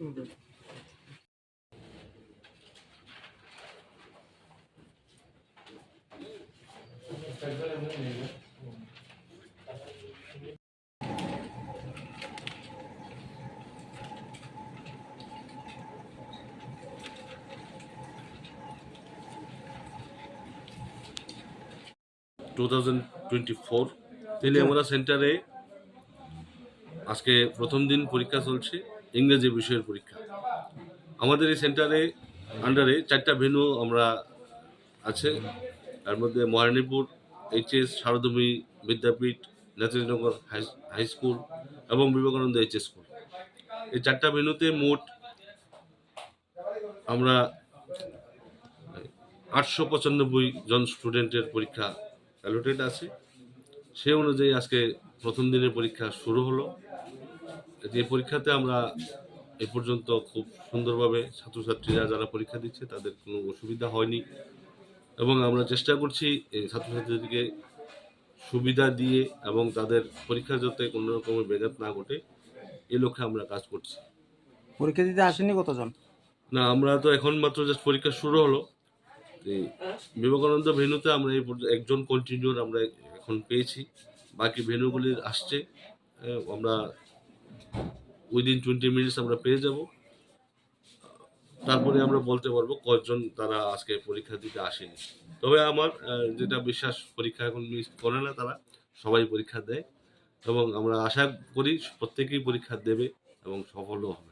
Uhum. Tá fazer. Mm-hmm. Two thousand twenty four Teliamura সেন্টারে আজকে প্রথম দিন পরীক্ষা চলছে ইংরেজি বিষয়ের পরীক্ষা। আমাদের এই সেন্টারে আন্ডারে চারটা ভেন্যু আমরা আছে। তার মধ্যে মহারানীপুর এইচএস সারদমী বিদ্যাপীঠ নেতাজিনগর হাই স্কুল এবং বিবেকানন্দ এইচএস স্কুল এই চারটা ভেন্যুতে মোট আমরা আটশো পঁচানব্বই জন স্টুডেন্টের পরীক্ষা অ্যালোটেড আছে। সে অনুযায়ী আজকে প্রথম দিনের পরীক্ষা শুরু হলো। যে পরীক্ষাতে আমরা এ পর্যন্ত খুব সুন্দরভাবে ছাত্রছাত্রীরা যারা পরীক্ষা দিচ্ছে তাদের কোনো অসুবিধা হয়নি। এবং আমরা চেষ্টা করছি এই ছাত্রছাত্রীদেরকে সুবিধা দিয়ে এবং তাদের পরীক্ষা যাতে কোনো রকমের ব্যাঘাত না ঘটে এ লক্ষ্যে আমরা কাজ করছি। পরীক্ষা দিতে আসেনি কতজন? না আমরা তো এখন মাত্র জাস্ট পরীক্ষা শুরু হলো। বিবেকানন্দ ভেনুতে আমরা এই একজন কন্টিনিউর আমরা এখন পেয়েছি। বাকি ভেন্যুগুলি আসছে আমরা উইদিন টোয়েন্টি মিনিটস আমরা পেয়ে যাব। তারপরে আমরা বলতে পারব কয়জন তারা আজকে পরীক্ষা দিতে আসেনি। তবে আমার যেটা বিশ্বাস, পরীক্ষা এখন মিস করে না তারা, সবাই পরীক্ষা দেয় এবং আমরা আশা করি প্রত্যেকেই পরীক্ষা দেবে এবং সফলও হবে।